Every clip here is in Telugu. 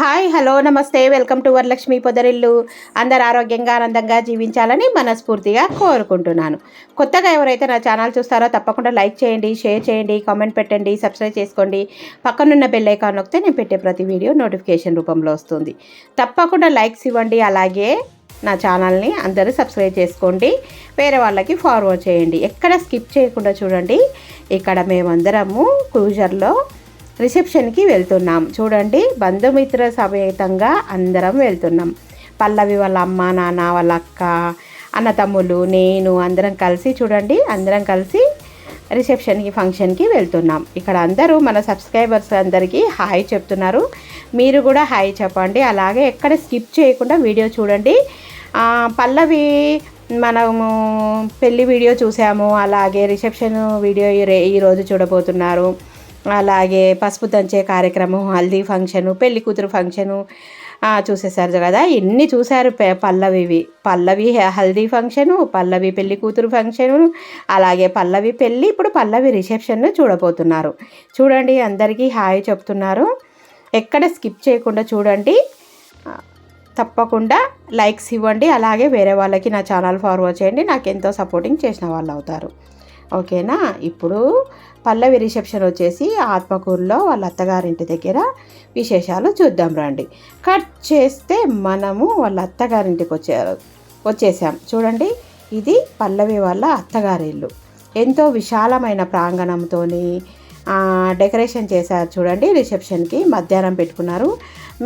హాయ్ హలో నమస్తే. Welcome to Varalakshmi Podarillu. అందరు ఆరోగ్యంగా ఆనందంగా జీవించాలని మనస్ఫూర్తిగా కోరుకుంటున్నాను. కొత్తగా ఎవరైతే నా ఛానల్ చూస్తారో తప్పకుండా లైక్ చేయండి షేర్ చేయండి కామెంట్ పెట్టండి సబ్స్క్రైబ్ చేసుకోండి. పక్కనున్న బెల్ ఐకాన్ నొక్కితే నేను పెట్టే ప్రతి వీడియో నోటిఫికేషన్ రూపంలో వస్తుంది. తప్పకుండా లైక్స్ ఇవ్వండి. అలాగే నా ఛానల్ని అందరూ సబ్స్క్రైబ్ చేసుకోండి. వేరే వాళ్ళకి ఫార్వర్డ్ చేయండి. ఎక్కడ స్కిప్ చేయకుండా చూడండి. ఇక్కడ మేమందరము క్రూజర్లో రిసెప్షన్కి వెళ్తున్నాం. చూడండి బంధుమిత్ర సమేతంగా అందరం వెళ్తున్నాం. పల్లవి వాళ్ళ అమ్మ నాన్న వాళ్ళ అక్క అన్న తమ్ముళ్ళు నేను అందరం కలిసి చూడండి అందరం కలిసి రిసెప్షన్కి ఫంక్షన్కి వెళ్తున్నాం. ఇక్కడ అందరూ మన సబ్స్క్రైబర్స్ అందరికీ హాయ్ చెప్తున్నారు. మీరు కూడా హాయ్ చెప్పండి. అలాగే ఎక్కడ స్కిప్ చేయకుండా వీడియో చూడండి. పల్లవి మనము పెళ్ళి వీడియో చూసాము. అలాగే రిసెప్షన్ వీడియో ఈ రే- ఈరోజు చూడబోతున్నారు. అలాగే పసుపు దంచే కార్యక్రమం హల్దీ ఫంక్షను పెళ్ళి కూతురు ఫంక్షను చూసేసారు కదా ఎన్ని చూశారు పల్లవివి పల్లవి హె- హల్దీ ఫంక్షను పల్లవి పెళ్ళి కూతురు ఫంక్షను అలాగే పల్లవి పెళ్ళి ఇప్పుడు పల్లవి రిసెప్షన్ చూడబోతున్నారు. చూడండి అందరికీ హాయ్ చెప్తున్నారు. ఎక్కడ స్కిప్ చేయకుండా చూడండి. తప్పకుండా లైక్స్ ఇవ్వండి. అలాగే వేరే వాళ్ళకి నా ఛానల్ ఫార్వర్డ్ చేయండి. నాకు ఎంతో సపోర్టింగ్ చేసిన వాళ్ళు అవుతారు. ఓకేనా? ఇప్పుడు పల్లవి రిసెప్షన్ వచ్చేసి ఆత్మకూరులో వాళ్ళ అత్తగారింటి దగ్గర విశేషాలు చూద్దాం రండి. కట్ చేస్తే మనము వాళ్ళ అత్తగారింటికి వచ్చారు వచ్చేసాం. చూడండి ఇది పల్లవి వాళ్ళ అత్తగారి ఇల్లు. ఎంతో విశాలమైన ప్రాంగణంతో డెకరేషన్ చేశారు చూడండి రిసెప్షన్కి మధ్యాహ్నం పెట్టుకున్నారు.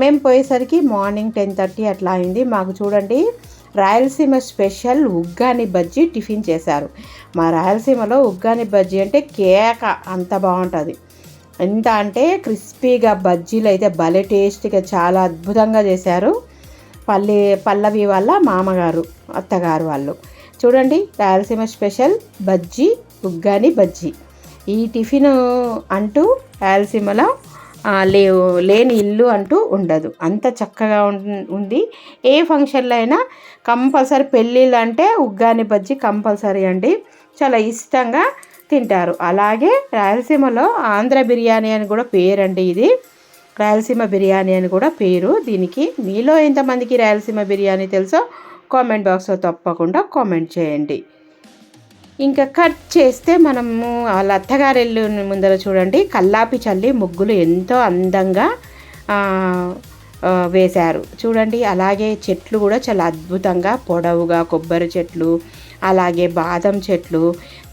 మేము పోయేసరికి మార్నింగ్ టెన్ థర్టీ అట్లా అయింది. మాకు చూడండి రాయలసీమ స్పెషల్ ఉగ్గాని బజ్జీ టిఫిన్ చేశారు. మా రాయలసీమలో ఉగ్గాని బజ్జీ అంటే కేక అంత బాగుంటుంది. ఎంత అంటే క్రిస్పీగా బజ్జీలు అయితే భలే టేస్ట్గా చాలా అద్భుతంగా చేశారు. పల్లి పల్లవి వాళ్ళ మామగారు అత్తగారు వాళ్ళు. చూడండి రాయలసీమ స్పెషల్ బజ్జీ ఉగ్గాని బజ్జీ. ఈ టిఫిన్ అంటూ రాయలసీమలో లే లేవు లేని ఇల్లు అంటూ ఉండదు. అంత చక్కగా ఉం- ఉంది. ఏ ఫంక్షన్లో అయినా కంపల్సరీ పెళ్ళిళ్ళు అంటే ఉగ్గాని బజ్జి కంపల్సరీ అండి. చాలా ఇష్టంగా తింటారు. అలాగే రాయలసీమలో ఆంధ్ర బిర్యానీ అని కూడా పేరండి ఇది. రాయలసీమ బిర్యానీ అని కూడా పేరు. దీనికి మీలో ఎంతమందికి రాయలసీమ బిర్యానీ తెలుసో కామెంట్ బాక్స్లో తప్పకుండా కామెంట్ చేయండి. ఇంకా కట్ చేస్తే మనము వాళ్ళ అత్తగారెళ్ళు ముందర చూడండి. కల్లాపి చల్లి ముగ్గులు ఎంతో అందంగా వేశారు. చూడండి అలాగే చెట్లు కూడా చాలా అద్భుతంగా పొడవుగా కొబ్బరి చెట్లు అలాగే బాదం చెట్లు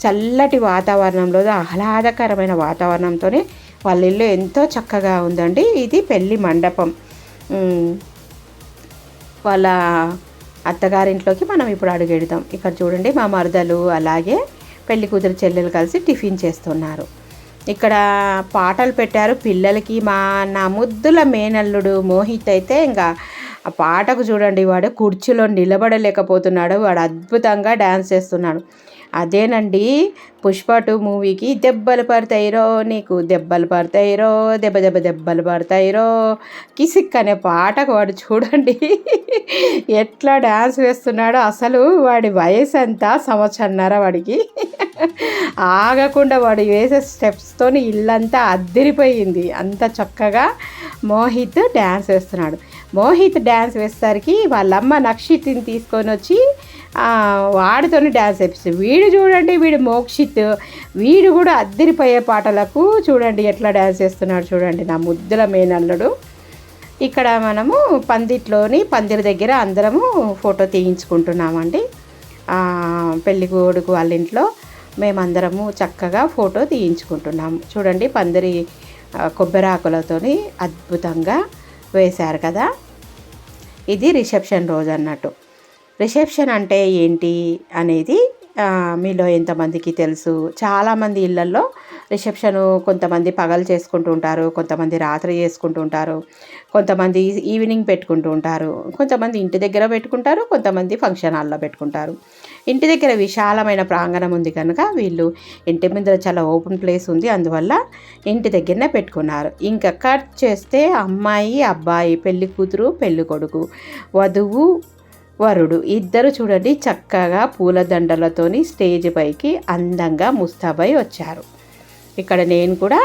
చల్లటి వాతావరణంలో ఆహ్లాదకరమైన వాతావరణంతోనే వాళ్ళ ఇల్లు ఎంతో చక్కగా ఉందండి. ఇది పెళ్ళి మండపం. వాళ్ళ అత్తగారింట్లోకి మనం ఇప్పుడు అడుగెడతాం. ఇక్కడ చూడండి మా మరదలు అలాగే పెళ్ళి కూతురు చెల్లెలు కలిసి టిఫిన్ చేస్తున్నారు. ఇక్కడ పాటలు పెట్టారు. పిల్లలకి మా నా ముద్దుల మేనల్లుడు మోహిత్ అయితే ఇంకా ఆ పాటకు చూడండి వాడు కుర్చీలో నిలబడలేకపోతున్నాడు. వాడు అద్భుతంగా డ్యాన్స్ చేస్తున్నాడు. అదేనండి. పుష్ప టూ మూవీకి దెబ్బలు పడతాయిరో నీకు దెబ్బలు పడతాయిరో దెబ్బ దెబ్బ దెబ్బలు పడతాయిరో. కిసిక్ అనే పాటకు వాడు చూడండి. ఎట్లా డ్యాన్స్ వేస్తున్నాడో అసలు వాడి వయసు ఎంత? సంవత్సరన్నర వాడికి. ఆగకుండా వాడు వేసే స్టెప్స్తో ఇల్లంతా అద్దిరిపోయింది. అంత చక్కగా మోహిత్ డ్యాన్స్ వేస్తున్నాడు. మోహిత్ డ్యాన్స్ వేసేసరికి వాళ్ళమ్మ నక్షిత్ని తీసుకొని వచ్చి వాడితోని డ్యాన్స్ వేపిస్తుంది వీడు చూడండి వీడు మోక్షిత్. వీడు కూడా అద్దిరిపోయే పాటలకు చూడండి ఎట్లా డ్యాన్స్ చేస్తున్నాడు చూడండి నా ముద్దుల మేనల్లుడు. ఇక్కడ మనము పందిట్లోని పందిరి దగ్గర అందరము ఫోటో తీయించుకుంటున్నామండి. ఆ, పెళ్ళి కొడుకు వాళ్ళ ఇంట్లో మేమందరము చక్కగా ఫోటో తీయించుకుంటున్నాము. చూడండి పందిరి ఆ, కొబ్బరి అద్భుతంగా వేశారు కదా. ఇది రిసెప్షన్ రోజు అన్నట్టు రిసెప్షన్ అంటే ఏంటి అనేది మీలో ఎంతమందికి తెలుసు? చాలామంది ఇళ్ళల్లో రిసెప్షన్ కొంతమంది పగలు చేసుకుంటూ ఉంటారు కొంతమంది రాత్రి చేసుకుంటూ ఉంటారు కొంతమంది ఈవినింగ్ పెట్టుకుంటూ ఉంటారు కొంతమంది ఇంటి దగ్గర పెట్టుకుంటారు కొంతమంది ఫంక్షన్ హాల్లో పెట్టుకుంటారు. ఇంటి దగ్గర విశాలమైన ప్రాంగణం ఉంది కనుక వీళ్ళు ఇంటి ముందర చాలా ఓపెన్ ప్లేస్ ఉంది అందువల్ల ఇంటి దగ్గరనే పెట్టుకున్నారు. ఇంకా కట్ చేస్తే అమ్మాయి అబ్బాయి పెళ్ళి కూతురు పెళ్ళి కొడుకు వధువు వరుడు. ఇద్దరు చూడండి చక్కగా పూలదండలతోని స్టేజ్ పైకి అందంగా ముస్తాబై వచ్చారు. ఇక్కడ నేను కూడా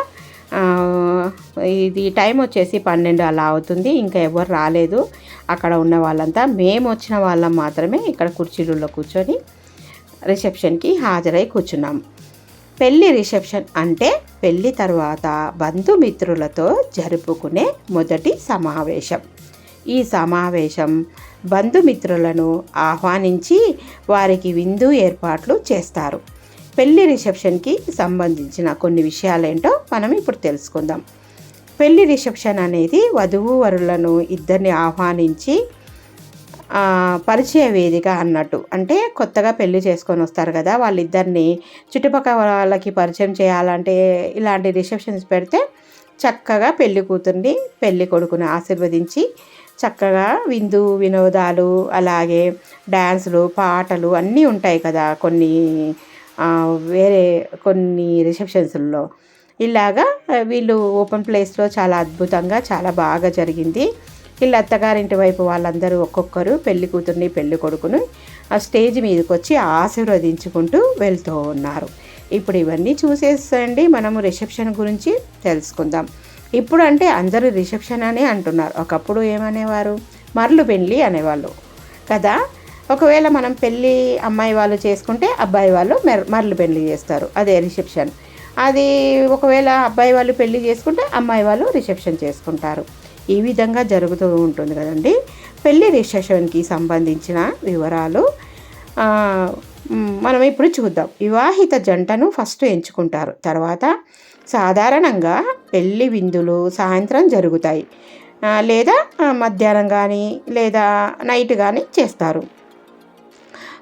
ఇది టైం వచ్చేసి పన్నెండు అలా అవుతుంది ఇంకా ఎవరు రాలేదు. అక్కడ ఉన్న వాళ్ళంతా మేము వచ్చిన వాళ్ళం మాత్రమే ఇక్కడ కుర్చీలలో కూర్చొని రిసెప్షన్కి హాజరై కూర్చున్నాం. పెళ్ళి రిసెప్షన్ అంటే పెళ్ళి తర్వాత బంధుమిత్రులతో జరుపుకునే మొదటి సమావేశం. ఈ సమావేశం బంధుమిత్రులను ఆహ్వానించి వారికి విందు ఏర్పాట్లు చేస్తారు. పెళ్ళి రిసెప్షన్కి సంబంధించిన కొన్ని విషయాలేంటో మనం ఇప్పుడు తెలుసుకుందాం. పెళ్ళి రిసెప్షన్ అనేది వధువు వరులను ఇద్దరిని ఆహ్వానించి పరిచయ వేదిక అన్నట్టు. అంటే కొత్తగా పెళ్ళి చేసుకొని వస్తారు కదా వాళ్ళిద్దరిని చుట్టుపక్కల వాళ్ళకి పరిచయం చేయాలంటే ఇలాంటి రిసెప్షన్స్ పెడితే చక్కగా పెళ్ళి కూతుర్ని పెళ్ళి కొడుకుని ఆశీర్వదించి చక్కగా విందు వినోదాలు అలాగే డ్యాన్సులు పాటలు అన్నీ ఉంటాయి కదా కొన్ని వేరే కొన్ని రిసెప్షన్స్లో. ఇలాగా వీళ్ళు ఓపెన్ ప్లేస్లో చాలా అద్భుతంగా చాలా బాగా జరిగింది. వీళ్ళ అత్తగారింటి వైపు వాళ్ళందరూ ఒక్కొక్కరు పెళ్ళి కూతుర్ని పెళ్ళి కొడుకును ఆ స్టేజ్ మీదకి వచ్చి ఆశీర్వదించుకుంటూ వెళ్తూ ఉన్నారు. ఇప్పుడు ఇవన్నీ చూసేసండి మనము రిసెప్షన్ గురించి తెలుసుకుందాం. ఇప్పుడు అంటే అందరూ రిసెప్షన్ అని అంటున్నారు. ఒకప్పుడు ఏమనేవారు? మరలు పెళ్ళి అనేవాళ్ళు. కదా? ఒకవేళ మనం పెళ్ళి అమ్మాయి వాళ్ళు చేసుకుంటే అబ్బాయి వాళ్ళు మెర్ మరలు పెళ్ళి చేస్తారు. అదే రిసెప్షన్. అది ఒకవేళ అబ్బాయి వాళ్ళు పెళ్ళి చేసుకుంటే అమ్మాయి వాళ్ళు రిసెప్షన్ చేసుకుంటారు. ఈ విధంగా జరుగుతూ ఉంటుంది కదండి. పెళ్ళి రిసెప్షన్కి సంబంధించిన వివరాలు మనం ఇప్పుడు చూద్దాం. వివాహిత జంటను ఫస్ట్ ఎంచుకుంటారు. తర్వాత సాధారణంగా పెళ్ళి విందులు సాయంత్రం జరుగుతాయి. లేదా మధ్యాహ్నం కానీ లేదా నైట్ కానీ చేస్తారు.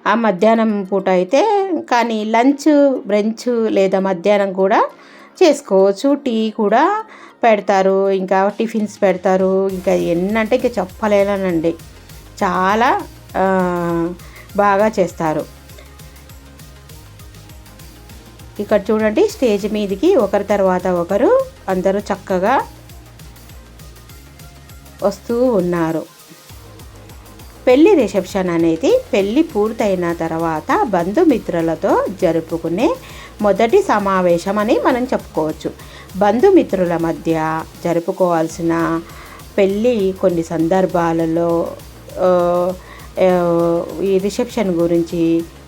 ఆ మధ్యాహ్నం పూట అయితే కానీ లంచ్ బ్రంచ్ లేదా మధ్యాహ్నం కూడా చేసుకోవచ్చు. టీ కూడా పెడతారు. ఇంకా టిఫిన్స్ పెడతారు. ఇంకా ఎన్నంటే ఇంకా చెప్పలేనండి చాలా బాగా చేస్తారు. ఇక్కడ చూడండి స్టేజ్ మీదకి ఒకరి తర్వాత ఒకరు అందరూ చక్కగా వస్తూ ఉన్నారు. పెళ్ళి రిసెప్షన్ అనేది పెళ్ళి పూర్తయిన తర్వాత బంధుమిత్రులతో జరుపుకునే మొదటి సమావేశం అని మనం చెప్పుకోవచ్చు. బంధుమిత్రుల మధ్య జరుపుకోవాల్సిన పెళ్ళి కొన్ని సందర్భాలలో ఈ రిసెప్షన్ గురించి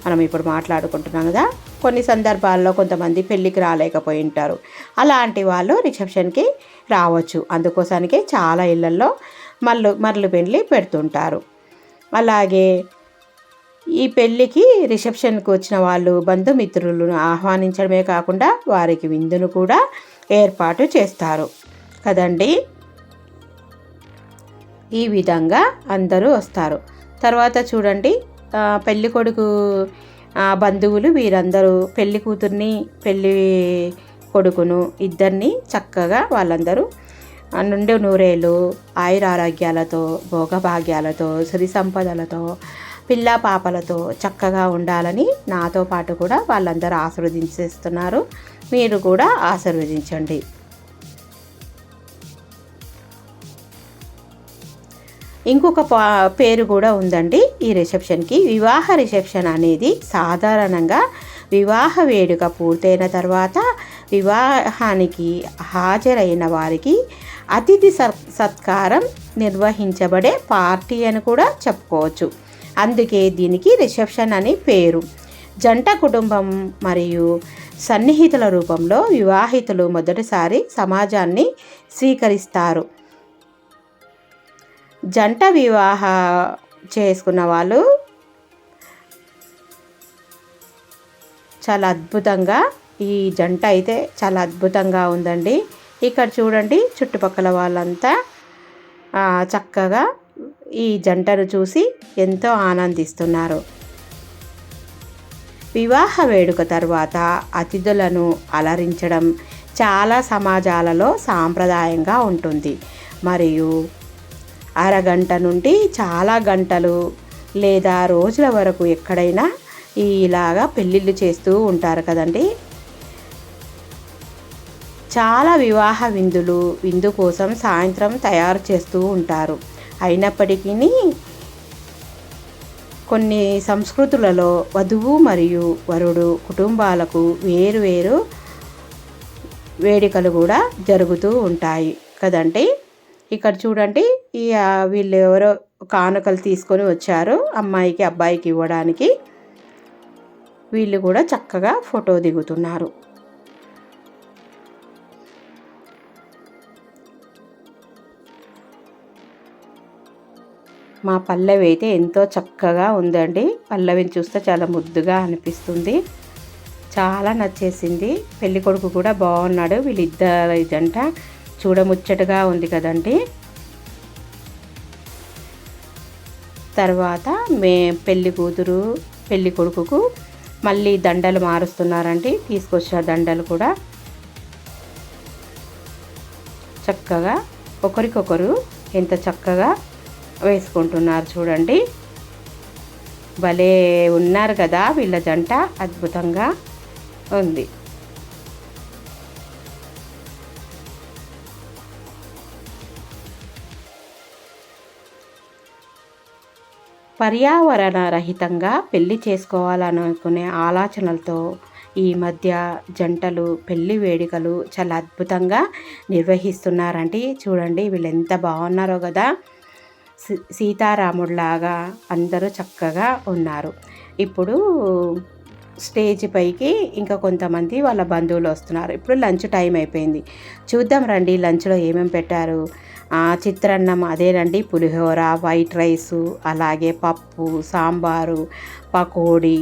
మనం ఇప్పుడు మాట్లాడుకుంటున్నాం కదా. కొన్ని సందర్భాల్లో కొంతమంది పెళ్ళికి రాలేకపోయి ఉంటారు అలాంటి వాళ్ళు రిసెప్షన్కి రావచ్చు. అందుకోసానికి చాలా ఇళ్ళల్లో మల్లు మరలు పెళ్ళి పెడుతుంటారు. అలాగే ఈ పెళ్ళికి రిసెప్షన్కి వచ్చిన వాళ్ళు బంధుమిత్రులను ఆహ్వానించడమే కాకుండా వారికి విందును కూడా ఏర్పాటు చేస్తారు. కదండి? ఈ విధంగా అందరూ వస్తారు. తర్వాత చూడండి పెళ్ళికొడుకు కొడుకు బంధువులు వీరందరూ పెళ్ళి కూతుర్ని పెళ్ళి కొడుకును ఇద్దరిని చక్కగా వాళ్ళందరూ నుండి నూరేళ్ళు ఆయురారోగ్యాలతో భోగభాగ్యాలతో సిరి సంపదలతో పిల్ల పాపలతో చక్కగా ఉండాలని నాతో పాటు కూడా వాళ్ళందరూ ఆశీర్వదించేస్తున్నారు. మీరు కూడా ఆశీర్వదించండి. ఇంకొక పా- పేరు కూడా ఉందండి ఈ రిసెప్షన్కి. వివాహ రిసెప్షన్ అనేది సాధారణంగా వివాహ వేడుక పూర్తయిన తర్వాత వివాహానికి హాజరైన వారికి అతిథి సత్ సత్కారం నిర్వహించబడే పార్టీ అని కూడా చెప్పుకోవచ్చు. అందుకే దీనికి రిసెప్షన్ అని పేరు. జంట కుటుంబం మరియు సన్నిహితుల రూపంలో వివాహితులు మొదటిసారి సమాజాన్ని స్వీకరిస్తారు. జంట వివాహ చేసుకున్న వాళ్ళు చాలా అద్భుతంగా ఈ జంట అయితే చాలా అద్భుతంగా ఉందండి. ఇక్కడ చూడండి చుట్టుపక్కల వాళ్ళంతా చక్కగా ఈ జంటను చూసి ఎంతో ఆనందిస్తున్నారు. వివాహ వేడుక తర్వాత అతిథులను అలరించడం చాలా సమాజాలలో సాంప్రదాయంగా ఉంటుంది. మరియు అరగంట నుండి చాలా గంటలు లేదా రోజుల వరకు ఎక్కడైనా ఇలాగా పెళ్ళిళ్ళు చేస్తూ ఉంటారు కదండి. చాలా వివాహ విందులు విందు కోసం సాయంత్రం తయారు చేస్తూ ఉంటారు. అయినప్పటికీ కొన్ని సంస్కృతులలో వధువు మరియు వరుడు కుటుంబాలకు వేరు వేరు వేడుకలు కూడా జరుగుతూ ఉంటాయి కదండి. ఇక్కడ చూడండి ఈ వీళ్ళు ఎవరో కానుకలు తీసుకొని వచ్చారు అమ్మాయికి అబ్బాయికి ఇవ్వడానికి. వీళ్ళు కూడా చక్కగా ఫోటో దిగుతున్నారు. మా పల్లవి అయితే ఎంతో చక్కగా ఉందండి. పల్లవిని చూస్తే చాలా ముద్దుగా అనిపిస్తుంది. చాలా నచ్చేసింది. పెళ్ళికొడుకు కూడా బాగున్నాడు. వీళ్ళిద్దరి జంట చూడముచ్చటగా ఉంది కదండి. తర్వాత మే పెళ్ళి కూతురు పెళ్ళి కొడుకుకు మళ్ళీ దండలు మారుస్తున్నారండి. తీసుకొచ్చే దండలు కూడా చక్కగా ఒకరికొకరు ఎంత చక్కగా వేసుకుంటున్నారు చూడండి. భలే ఉన్నారు కదా వీళ్ళ జంట. అద్భుతంగా ఉంది. పర్యావరణ రహితంగా పెళ్ళి చేసుకోవాలనుకునే ఆలోచనలతో ఈ మధ్య జంటలు పెళ్ళి వేడుకలు చాలా అద్భుతంగా నిర్వహిస్తున్నారండి చూడండి వీళ్ళు ఎంత బాగున్నారో కదా. సీతారాముడిలాగా అందరూ చక్కగా ఉన్నారు. ఇప్పుడు స్టేజ్ పైకి ఇంకా కొంతమంది వాళ్ళ బంధువులు వస్తున్నారు. ఇప్పుడు లంచ్ టైం అయిపోయింది. చూద్దాం రండి లంచ్లో ఏమేమి పెట్టారు? చిత్రాన్నం అదేనండి పులిహోర వైట్ రైసు అలాగే పప్పు సాంబారు పకోడీ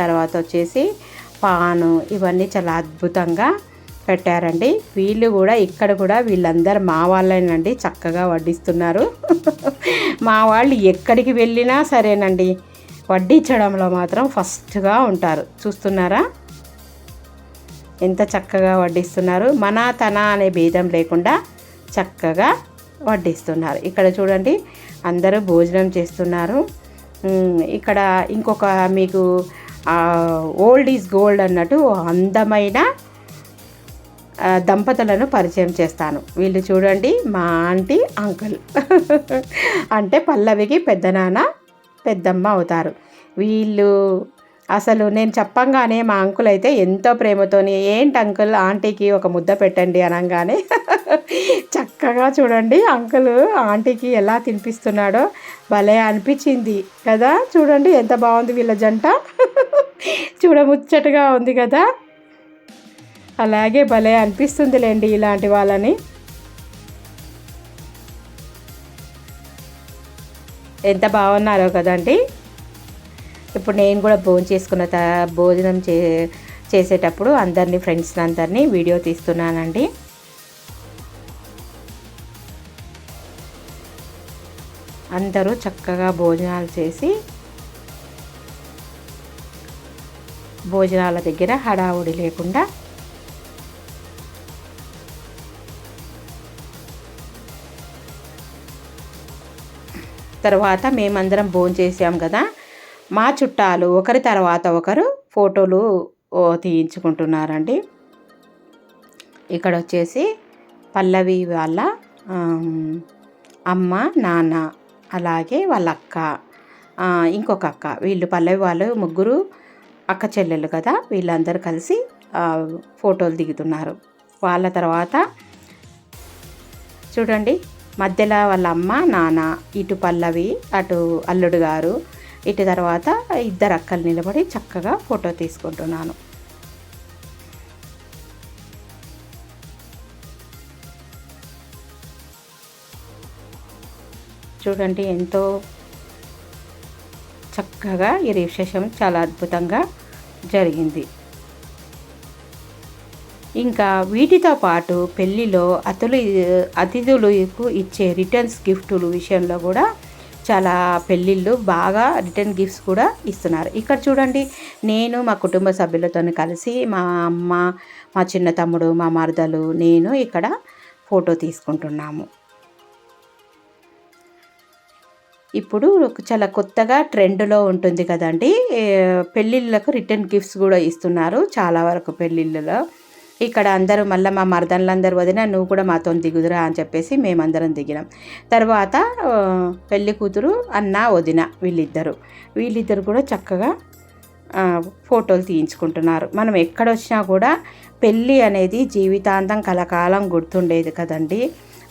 తర్వాత వచ్చేసి పాను ఇవన్నీ చాలా అద్భుతంగా పెట్టారండి. వీళ్ళు కూడా ఇక్కడ కూడా వీళ్ళందరూ మా వాళ్ళేనండి. చక్కగా వడ్డిస్తున్నారు. మా వాళ్ళు ఎక్కడికి వెళ్ళినా సరేనండి. వడ్డించడంలో మాత్రం ఫస్ట్గా ఉంటారు. చూస్తున్నారా? ఎంత చక్కగా వడ్డిస్తున్నారు. మన తన అనే భేదం లేకుండా చక్కగా వడ్డిస్తున్నారు. ఇక్కడ చూడండి అందరూ భోజనం చేస్తున్నారు. ఇక్కడ ఇంకొక మీకు ఓల్డ్ ఈజ్ గోల్డ్ అన్నట్టు అందమైన దంపతులను పరిచయం చేస్తాను. వీళ్ళు చూడండి మా ఆంటీ అంకుల్. అంటే పల్లవికి పెద్దనాన్న పెద్దమ్మ అవుతారు. వీళ్ళు అసలు నేను చెప్పంగానే మా అంకుల్ అయితే ఎంతో ప్రేమతోని ఏంటి అంకుల్ ఆంటీకి ఒక ముద్ద పెట్టండి అనగానే చక్కగా చూడండి అంకుల్ ఆంటీకి ఎలా తినిపిస్తున్నాడో భలే అనిపించింది కదా. చూడండి ఎంత బాగుంది వీళ్ళ జంట. చూడముచ్చటగా ఉంది కదా. అలాగే భలే అనిపిస్తుందిలేండి ఇలాంటి వాళ్ళని. ఎంత బాగున్నారో కదండి. ఇప్పుడు నేను కూడా భోజనం చేసుకున్న త భోజనం చే చేసేటప్పుడు అందరినీ ఫ్రెండ్స్ అందరినీ వీడియో తీస్తున్నానండి. అందరూ చక్కగా భోజనాలు చేసి భోజనాల దగ్గర హడావుడి లేకుండా తర్వాత మేమందరం భోంచేసాం కదా. మా చుట్టాలు ఒకరి తర్వాత ఒకరు ఫోటోలు తీయించుకుంటున్నారండి. ఇక్కడ వచ్చేసి పల్లవి వాళ్ళ అమ్మ నాన్న అలాగే వాళ్ళ అక్క ఇంకొక అక్క. వీళ్ళు పల్లవి వాళ్ళు ముగ్గురు అక్క చెల్లెలు కదా. వీళ్ళందరూ కలిసి ఫోటోలు దిగుతున్నారు. వాళ్ళ తర్వాత చూడండి. మధ్యలో వాళ్ళ అమ్మ నాన్న ఇటు పల్లవి అటు అల్లుడు గారు ఇటు తర్వాత ఇద్దరు అక్కలు నిలబడి చక్కగా ఫోటో తీసుకుంటున్నాను. చూడండి ఎంతో చక్కగా ఈ రిసెప్షన్ చాలా అద్భుతంగా జరిగింది. ఇంకా వీటితో పాటు పెళ్ళిలో అతులు అతిథులకు ఇచ్చే రిటర్న్స్ గిఫ్టులు విషయంలో కూడా చాలా పెళ్ళిళ్ళు బాగా రిటర్న్ గిఫ్ట్స్ కూడా ఇస్తున్నారు. ఇక్కడ చూడండి నేను మా కుటుంబ సభ్యులతో కలిసి మా అమ్మ మా చిన్న తమ్ముడు మా మరదలు నేను ఇక్కడ ఫోటో తీసుకుంటున్నాము. ఇప్పుడు చాలా కొత్తగా ట్రెండ్లో ఉంటుంది కదండి పెళ్ళిళ్ళకు రిటర్న్ గిఫ్ట్స్ కూడా ఇస్తున్నారు చాలా వరకు పెళ్ళిళ్ళలో. ఇక్కడ అందరూ మళ్ళీ మా మరదన్లందరూ వదిన నువ్వు కూడా మాతో దిగుదురా అని చెప్పేసి మేమందరం దిగినాం. తర్వాత పెళ్ళి కూతురు అన్న వదిన వీళ్ళిద్దరు. వీళ్ళిద్దరు కూడా చక్కగా ఫోటోలు తీయించుకుంటున్నారు. మనం ఎక్కడొచ్చినా కూడా పెళ్ళి అనేది జీవితాంతం కలకాలం గుర్తుండేది కదండి.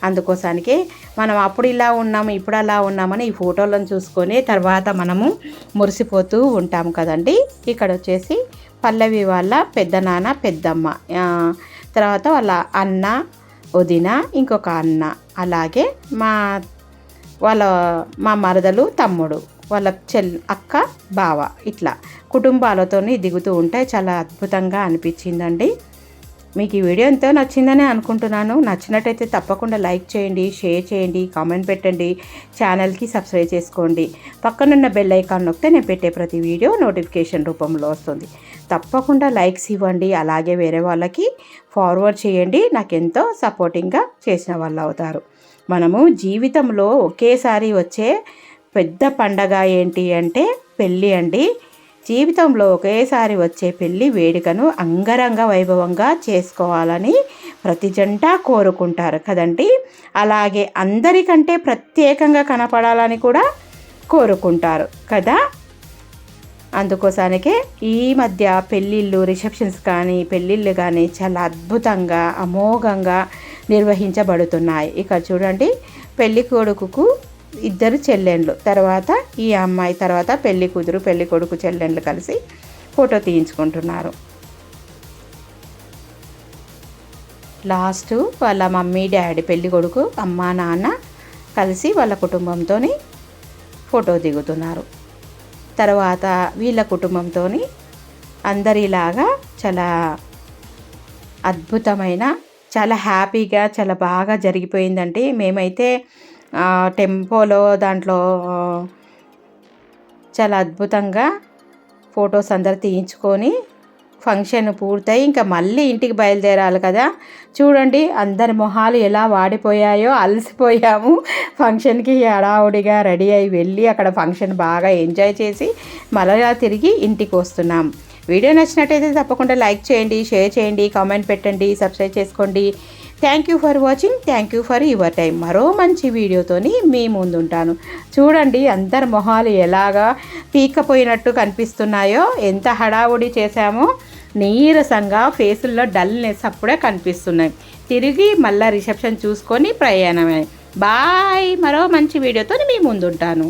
అందుకోసానికి మనం అప్పుడు ఇలా ఉన్నాము ఇప్పుడు అలా ఉన్నామని ఈ ఫోటోలను చూసుకొని తర్వాత మనము మురిసిపోతూ ఉంటాం కదండి. ఇక్కడ వచ్చేసి పల్లవి వాళ్ళ పెద్ద నాన్న పెద్దమ్మ. తర్వాత వాళ్ళ అన్న వదిన ఇంకొక అన్న. అలాగే మా వాళ్ళ మా మరదలు తమ్ముడు వాళ్ళ చెల్ అక్క బావ. ఇట్లా కుటుంబాలతోని దిగుతూ ఉంటే చాలా అద్భుతంగా అనిపించిందండి. మీకు ఈ వీడియో ఎంతో నచ్చిందని అనుకుంటున్నాను. నచ్చినట్టయితే తప్పకుండా లైక్ చేయండి షేర్ చేయండి కామెంట్ పెట్టండి ఛానల్కి సబ్స్క్రైబ్ చేసుకోండి. పక్కనున్న బెల్ ఐకాన్ నొక్కితే నేను పెట్టే ప్రతి వీడియో నోటిఫికేషన్ రూపంలో వస్తుంది. తప్పకుండా లైక్స్ ఇవ్వండి. అలాగే వేరే వాళ్ళకి ఫార్వర్డ్ చేయండి. నాకు ఎంతో సపోర్టింగ్గా చేసిన వాళ్ళు అవుతారు. మనము జీవితంలో ఒకేసారి వచ్చే పెద్ద పండగ ఏంటి అంటే పెళ్ళి అండి. జీవితంలో ఒకేసారి వచ్చే పెళ్ళి వేడుకను అంగరంగ వైభవంగా చేసుకోవాలని ప్రతి జంట కోరుకుంటారు కదండి. అలాగే అందరికంటే ప్రత్యేకంగా కనపడాలని కూడా కోరుకుంటారు కదా. అందుకోసానికే ఈ మధ్య పెళ్ళిళ్ళు రిసెప్షన్స్ కానీ పెళ్ళిళ్ళు కానీ చాలా అద్భుతంగా అమోఘంగా నిర్వహించబడుతున్నాయి. ఇక్కడ చూడండి పెళ్ళి కొడుకుకు ఇద్దరు చెల్లెండ్లు. తర్వాత ఈ అమ్మాయి తర్వాత పెళ్ళి కూతురు పెళ్ళి కొడుకు చెల్లెండ్లు కలిసి ఫోటో తీయించుకుంటున్నారు. లాస్ట్ వాళ్ళ మమ్మీ డాడీ పెళ్ళి కొడుకు అమ్మ నాన్న కలిసి వాళ్ళ కుటుంబంతో ఫోటో దిగుతున్నారు. తర్వాత వీళ్ళ కుటుంబంతో అందరిలాగా చాలా అద్భుతమైన చాలా హ్యాపీగా చాలా బాగా జరిగిపోయిందంటే మేమైతే టెంపోలో దాంట్లో చాలా అద్భుతంగా ఫొటోస్ అందరు తీయించుకొని ఫంక్షన్ పూర్తయి ఇంకా మళ్ళీ ఇంటికి బయలుదేరాలి కదా. చూడండి అందరి మొహాలు ఎలా వాడిపోయాయో అలసిపోయాము. ఫంక్షన్కి హడావుడిగా రెడీ అయి వెళ్ళి అక్కడ ఫంక్షన్ బాగా ఎంజాయ్ చేసి మళ్ళా తిరిగి ఇంటికి వస్తున్నాం. వీడియో నచ్చినట్టయితే తప్పకుండా లైక్ చేయండి షేర్ చేయండి కామెంట్ పెట్టండి సబ్స్క్రైబ్ చేసుకోండి. Thank you for watching thank you for your time మరో మంచి వీడియోతోని మీ ముందుంటాను. చూడండి అందరి మొహాలు ఎలాగా పీక్కపోయినట్టు కనిపిస్తున్నాయో ఎంత హడావుడి చేశామో నీరసంగా ఫేసుల్లో డల్నెస్ అప్పుడే కనిపిస్తున్నాయి. తిరిగి మళ్ళీ రిసెప్షన్ చూసుకొని ప్రయాణమే. బాయ్. మరో మంచి వీడియోతో మీ ముందుంటాను.